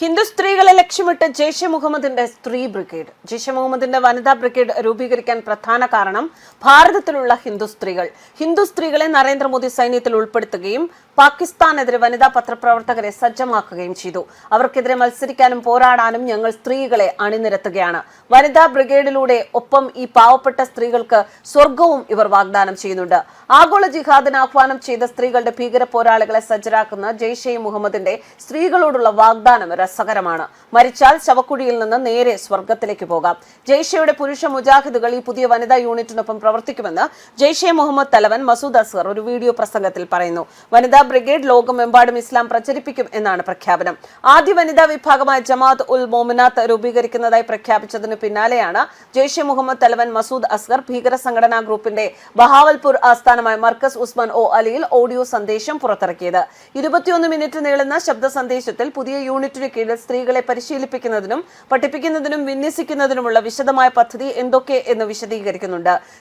ഹിന്ദു സ്ത്രീകളെ ലക്ഷ്യമിട്ട് ജെയ്ഷെ മുഹമ്മദിന്റെ സ്ത്രീ ബ്രിഗേഡ്. ജെയ്ഷെ മുഹമ്മദിന്റെ വനിതാ ബ്രിഗേഡ് രൂപീകരിക്കാൻ പ്രധാന കാരണം ഭാരതത്തിലുള്ള ഹിന്ദു സ്ത്രീകൾ. ഹിന്ദു സ്ത്രീകളെ നരേന്ദ്രമോദി സൈന്യത്തിൽ ഉൾപ്പെടുത്തുകയും പാകിസ്ഥാനെതിരെ വനിതാ പത്രപ്രവർത്തകരെ സജ്ജമാക്കുകയും ചെയ്തു. അവർക്കെതിരെ മത്സരിക്കാനും പോരാടാനും ഞങ്ങൾ സ്ത്രീകളെ അണിനിരത്തുകയാണ്. വനിതാ ബ്രിഗേഡിലൂടെ ഒപ്പം ഈ പാവപ്പെട്ട സ്ത്രീകൾക്ക് സ്വർഗവും ഇവർ വാഗ്ദാനം ചെയ്യുന്നുണ്ട്. ആഗോള ജിഹാദിന് ആഹ്വാനം ചെയ്ത സ്ത്രീകളുടെ ഭീകര പോരാളികളെ സജ്ജരാക്കുന്ന ജെയ്ഷെ മുഹമ്മദിന്റെ സ്ത്രീകളോടുള്ള വാഗ്ദാനം രസകരമാണ്. മരിച്ചാൽ ശവക്കുഴിയിൽ നിന്ന് നേരെ സ്വർഗത്തിലേക്ക് പോകാം. ജെയ്ഷയുടെ പുരുഷ മുജാഹിദുകൾ ഈ പുതിയ വനിതാ യൂണിറ്റിനൊപ്പം പ്രവർത്തിക്കുമെന്ന് ജെയ്ഷെ മുഹമ്മദ് തലവൻ മസൂദ് അസ്ഹർ ഒരു വീഡിയോ പ്രസംഗത്തിൽ പറയുന്നു. വനിതാ ബ്രിഗേഡ് ലോകമെമ്പാടും ഇസ്ലാം പ്രചരിപ്പിക്കും എന്നാണ് പ്രഖ്യാപനം. ആദ്യ വനിതാ വിഭാഗമായ ജമാഅത്ത് ഉൽ മോമിനാത്ത് രൂപീകരിക്കുന്നതായി പ്രഖ്യാപിച്ചതിന് പിന്നാലെയാണ് ജെയ്ഷെ മുഹമ്മദ് തലവൻ മസൂദ് അസ്ഹർ ഭീകര സംഘടനാ ഗ്രൂപ്പിന്റെ ബഹാവൽപൂർ ആസ്ഥാനമായ മർക്കസ് ഉസ്മാൻ ഒ അലിയിൽ ഓഡിയോ സന്ദേശം പുറത്തിറക്കിയത്. ഇരുപത്തിയൊന്ന് മിനിറ്റ് നീളുന്ന ശബ്ദ സന്ദേശത്തിൽ പുതിയ യൂണിറ്റിന് കീഴിൽ സ്ത്രീകളെ പരിശീലിപ്പിക്കുന്നതിനും പഠിപ്പിക്കുന്നതിനും വിന്യസിക്കുന്നതിനുമുള്ള വിശദമായ പദ്ധതി എന്തൊക്കെ എന്ന് വിശദീകരിക്കുന്നുണ്ട്.